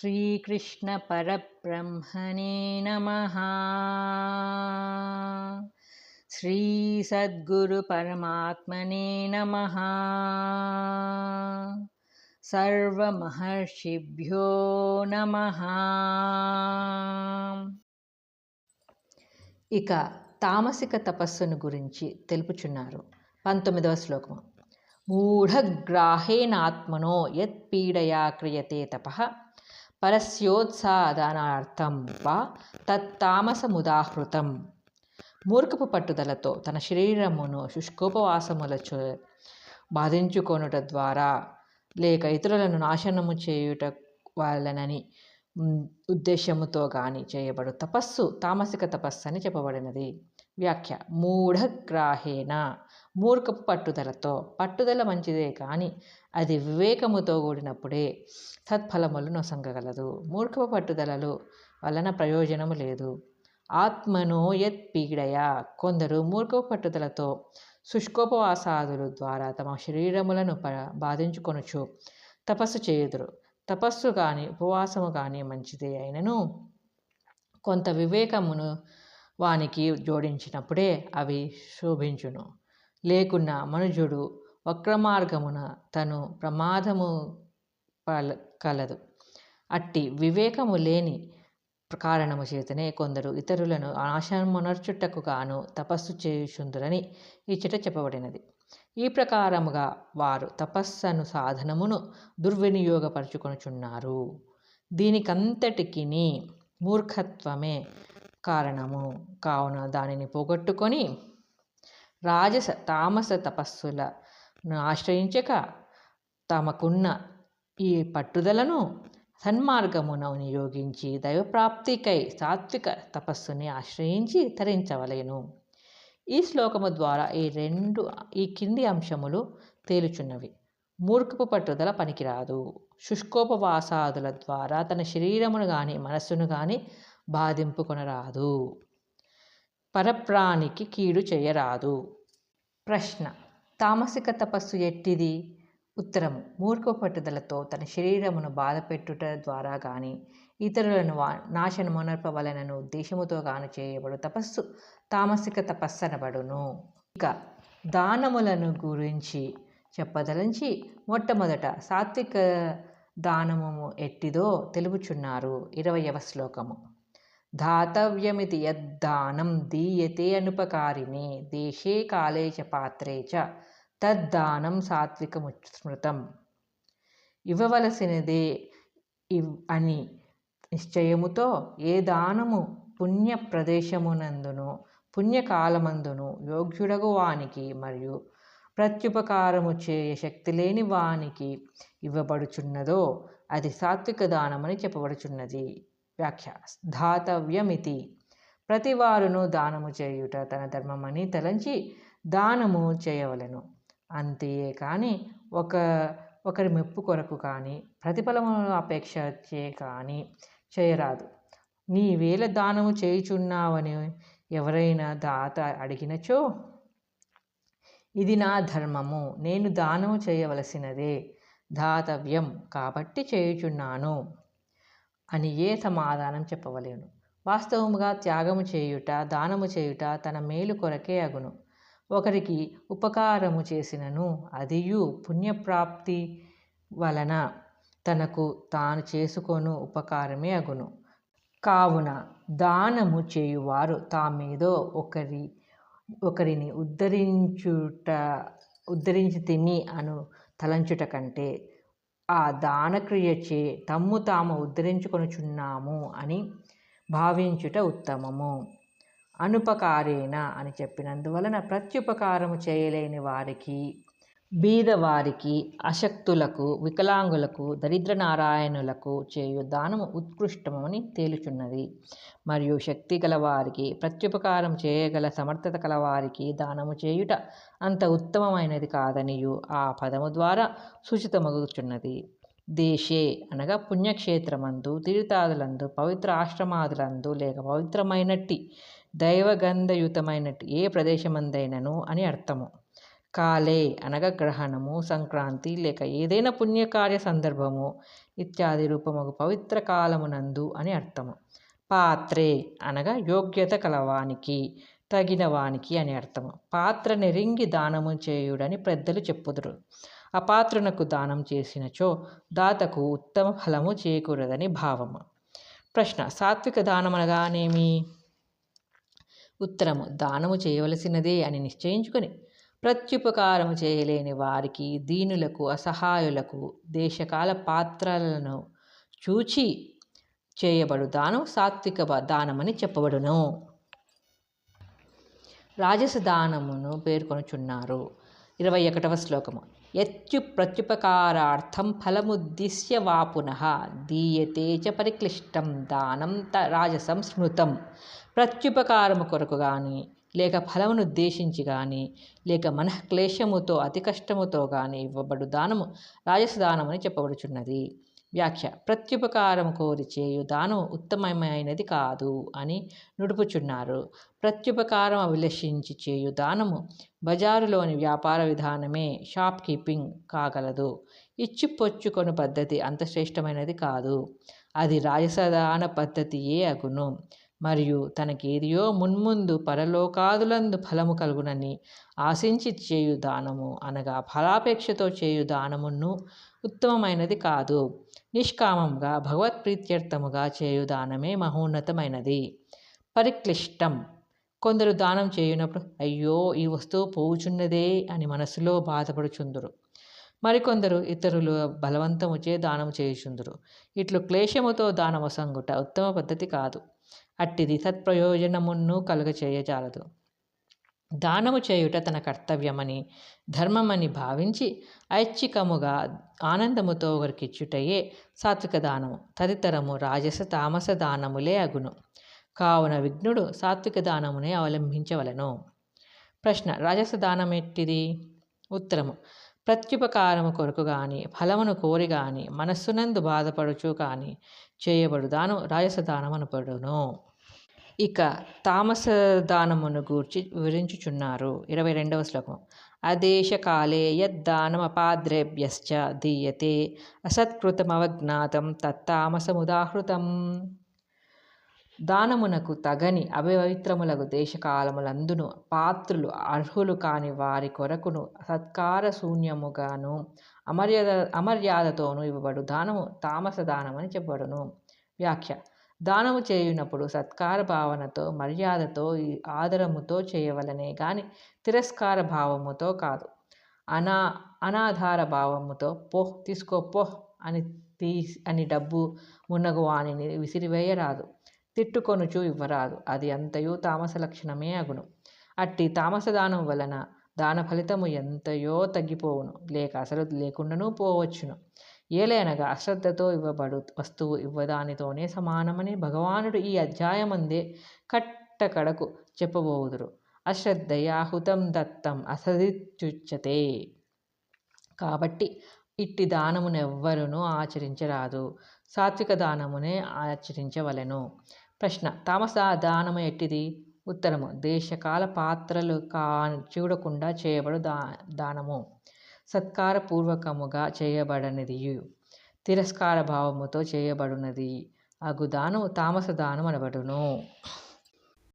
श्रीकृष्णपरब्रह्मणे नमः श्रीसद्गुरुपरमात्मने नमः सर्वमहर्षिभ्यो नमः ఇక తామసిక తపస్సును గురించి తెలుపుచున్నారు పంతొమ్మిదవ శ్లోకము మూఢగ్రాహేనాత్మనో యత్పీడయా క్రియతే తప పరస్యోత్సాదనార్థం వా తత్తామసముదాహృతం. మూర్ఖపు పట్టుదలతో తన శరీరమును శుష్కోపవాసములచు బాధించుకొనుట ద్వారా లేక ఇతరులను నాశనము చేయుట వలనని ఉద్దేశముతో కానీ చేయబడు తపస్సు తామసిక తపస్సు అని చెప్పబడినది. వ్యాఖ్య. మూఢగ్రాహేణ మూర్ఖపు పట్టుదలతో. పట్టుదల మంచిదే కానీ అది వివేకముతో కూడినప్పుడే సత్ఫలములు నొసంగగలదు మూర్ఖపు పట్టుదలలు వలన ప్రయోజనము లేదు. ఆత్మనో యత్ పీడయ. కొందరు మూర్ఖపు పట్టుదలతో శుష్కోపవాసాదులు ద్వారా తమ శరీరములను ప బాధించుకొనుచు తపస్సు చేయుదురు. తపస్సు కానీ ఉపవాసము కానీ మంచిదే అయినను కొంత వివేకమును వానికి జోడించినప్పుడే అవి శోభించును. లేకున్నా మనుజుడు వక్రమార్గమున తను ప్రమాదము కలదు. అట్టి వివేకము లేని కారణము చేతనే కొందరు ఇతరులను ఆశమునర్చుటకు గాను తపస్సు చేయుచుందురని ఇచ్చట చెప్పబడినది. ఈ ప్రకారముగా వారు తపస్సను సాధనమును దుర్వినియోగపరుచుకొనుచున్నారు. దీనికంతటికి మూర్ఖత్వమే కారణము. కావున దానిని పోగొట్టుకొని రాజస తామస తపస్సులను ఆశ్రయించక తమకున్న ఈ పట్టుదలను సన్మార్గమున వినియోగించి దైవప్రాప్తికై సాత్విక తపస్సుని ఆశ్రయించి తరించవలేను. ఈ శ్లోకము ద్వారా ఈ రెండు ఈ కింది అంశములు తేలుచున్నవి. మూర్ఖపు పట్టుదల పనికిరాదు. శుష్కోపవాసాదుల ద్వారా తన శరీరమును కానీ మనస్సును కానీ బాధింపుకొనరాదు పరప్రాణికి కీడు చేయరాదు. ప్రశ్న తామసిక తపస్సు ఎట్టిది? ఉత్తరం మూర్ఖ పట్టుదలతో తన శరీరమును బాధపెట్టుట ద్వారా గాని ఇతరులను వా నాశనమునర్పవలనను ఉద్దేశముతో గాను చేయబడు తపస్సు తామసిక తపస్సనబడును. ఇక దానములను గురించి చెప్పదలంచి మొట్టమొదట సాత్విక దానము ఎట్టిదో తెలుపుచున్నారు ఇరవయవ శ్లోకము. దాతవ్యమితి యద్దానం దీయతే అనుపకారిణి దేశే కాలే చ పాత్రే చ తద్దానం సాత్వికముస్మృతం ఇవ్వవలసినదే ఇవ్ అని నిశ్చయముతో ఏ దానము పుణ్య ప్రదేశమునందును పుణ్యకాలమందును యోగ్యుడగు వానికి మరియు ప్రత్యుపకారము చేయ శక్తి లేని వానికి ఇవ్వబడుచున్నదో అది సాత్విక దానమని చెప్పబడుచున్నది. వ్యాఖ్య ధాతవ్యమితి. ప్రతివారును దానము చేయుట తన ధర్మమని తలంచి దానము చేయవలెను. అంతే కానీ ఒక ఒకరి మెప్పు కొరకు కానీ ప్రతిఫలము అపేక్ష కానీ చేయరాదు. నీ వేల దానము చేయుచున్నావని ఎవరైనా దాత అడిగినచో ఇది నా ధర్మము నేను దానము చేయవలసినదే దాతవ్యం కాబట్టి చేయుచున్నాను. అని ఏ సమాధానం చెప్పవలేను. వాస్తవముగా త్యాగము చేయుట దానము చేయుట తన మేలు కొరకే అగును. ఒకరికి ఉపకారము చేసినను అదియు పుణ్యప్రాప్తి వలన తనకు తాను చేసుకొను ఉపకారమే అగును. కావున దానము చేయువారు తామేదో ఒకరి ఒకరిని ఉద్ధరించుట ఉద్ధరించి తిని అను తలంచుట కంటే ఆ దానక్రియచే తమ్ము తాము ఉద్ధరించుకొనుచున్నాము అని భావించుట ఉత్తమము. అనుపకారేణ అని చెప్పినందువలన ప్రత్యుపకారము చేయలేని వారికి బీదవారికి అశక్తులకు వికలాంగులకు దరిద్ర నారాయణులకు చేయు దానము ఉత్కృష్టమని తేలుచున్నది. మరియు శక్తి గలవారికి ప్రత్యుపకారం చేయగల సమర్థత కలవారికి దానము చేయుట అంత ఉత్తమమైనది కాదనియు. ఆ పదము ద్వారా సూచితమగుచున్నది. దేశే అనగా పుణ్యక్షేత్రమందు తీర్థాదులందు పవిత్ర ఆశ్రమాదులందు లేక పవిత్రమైనట్టి దైవగంధయుతమైనట్టి ఏ ప్రదేశమందైనను అని అర్థము. కాలే అనగా గ్రహణము సంక్రాంతి లేక ఏదైనా పుణ్యకార్య సందర్భము ఇత్యాది రూపము పవిత్ర కాలమునందు అని అర్థము. పాత్రే అనగా యోగ్యత కలవానికి తగిన వానికి అని అర్థము. పాత్ర నెరింగి దానము చేయుడని పెద్దలు చెప్పుదురు. అపాత్రునకు దానం చేసినచో దాతకు ఉత్తమ ఫలము చేయకూడదని భావము. ప్రశ్న సాత్విక దానం అనగానేమి? ఉత్తరము దానము చేయవలసినదే అని నిశ్చయించుకొని ప్రత్యుపకారము చేయలేని వారికి దీనులకు అసహాయులకు దేశకాల పాత్రలను చూచి చేయబడు దానం సాత్విక దానమని చెప్పబడును. రాజస దానమును పేర్కొనుచున్నారు. ఇరవై ఒకటవ శ్లోకము. యత్యు ప్రత్యుపకారార్థం ఫలముద్దిశ్య వాపున దీయతే చ పరిక్లిష్టం దానం త రాజసం స్మృతం. ప్రత్యుపకారము కొరకు కానీ లేక ఫలమును ఉద్దేశించి కానీ లేక మనఃక్లేశముతో అతి కష్టముతో గాని ఇవ్వబడు దానము రాజస దానమని చెప్పబడుచున్నది. వ్యాఖ్య ప్రత్యుపకారం కోరి చేయు దానం ఉత్తమమైనది కాదు అని నుడుపుచున్నారు. ప్రత్యుపకారం అభిలషించి చేయు దానము బజారులోని వ్యాపార విధానమే షాప్ కీపింగ్ కాగలదు. ఇచ్చిపొచ్చుకొను పద్ధతి అంత శ్రేష్టమైనది కాదు. అది రాజసదాన పద్ధతియే అగును. మరియు తనకేదియో మున్ముందు పరలోకాదులందు ఫలము కలుగునని ఆశించి చేయు దానము అనగా ఫలాపేక్షతో చేయు దానమును ఉత్తమమైనది కాదు. నిష్కామంగా భగవత్ప్రీత్యర్థముగా చేయు దానమే మహోన్నతమైనది. పరిక్లిష్టం. కొందరు దానం చేయునప్పుడు అయ్యో ఈ వస్తువు పోవుచున్నదే అని మనసులో బాధపడుచుందురు. మరికొందరు ఇతరులు బలవంతముచే దానం చేయుచుందురు. ఇట్లు క్లేశముతో దానము సంగుట ఉత్తమ పద్ధతి కాదు. అట్టిది. సత్ప్రయోజనమును కలుగచేయజాలదు. దానము చేయుట తన కర్తవ్యమని ధర్మమని భావించి ఐచ్ఛికముగా ఆనందముతో ఒకరికిచ్చుటయే సాత్విక దానము తదితరము రాజస తామస దానములే అగును. కావున విఘ్నుడు సాత్విక దానమునే అవలంబించవలను. ప్రశ్న రాజస దానం ఎట్టిది ఉత్తరము ప్రత్యుపకారము కొరకు కానీ ఫలమును కోరి కానీ మనస్సునందు బాధపడుచు కానీ చేయబడు దానం రాజస దానం అనపడును ఇక తామస దానమును గూర్చి వివరించుచున్నారు. ఇరవై రెండవ శ్లోకం అదేశకాలే యద్దానమపాద్రేభ్యశ్చ దీయతే అసత్కృతమవజ్ఞాతం తత్తామసముదాహృతం. దానమునకు తగని అపవిత్రములకు దేశకాలములందును పాత్రులు అర్హులు కాని వారి కొరకును సత్కార శూన్యముగాను అమర్యాద అమర్యాదతోనూ ఇవ్వబడు దానము తామస దానమని చెప్పబడును. వ్యాఖ్య. దానము చేయునప్పుడు సత్కార భావనతో మర్యాదతో ఆదరముతో చేయవలనే కానీ తిరస్కార భావముతో కాదు. అనా అనాధార భావముతో పోహ్ తీసుకో పోహ్ అని తీ అని డబ్బు మున్నగువాణిని విసిరివేయరాదు. తిట్టుకొనుచు ఇవ్వరాదు. అది అంతయు తామస లక్షణమే అగును. అట్టి తామస దానం వలన దాన ఫలితము ఎంతయో తగ్గిపోవును. లేక అసలు లేకుండానూ పోవచ్చును. ఏలైనగా అశ్రద్ధతో ఇవ్వబడు వస్తువు ఇవ్వదానితోనే సమానమని భగవానుడు ఈ అధ్యాయమందే కట్టకడకు చెప్పబోదురు. అశ్రద్ధయాహుతం దత్తం అసదిత్యుచ్యతే. కాబట్టి ఇట్టి దానమునెవ్వరునూ ఆచరించరాదు. సాత్విక దానమునే ఆచరించవలెను. ప్రశ్న తామస దానము ఎట్టిది? ఉత్తరము దేశకాల పాత్రలు కా చూడకుండా చేయబడు దా దానము. సత్కారపూర్వకముగా చేయబడనిది. తిరస్కార భావముతో చేయబడినది. అగు దానము తామస దానం అనబడును.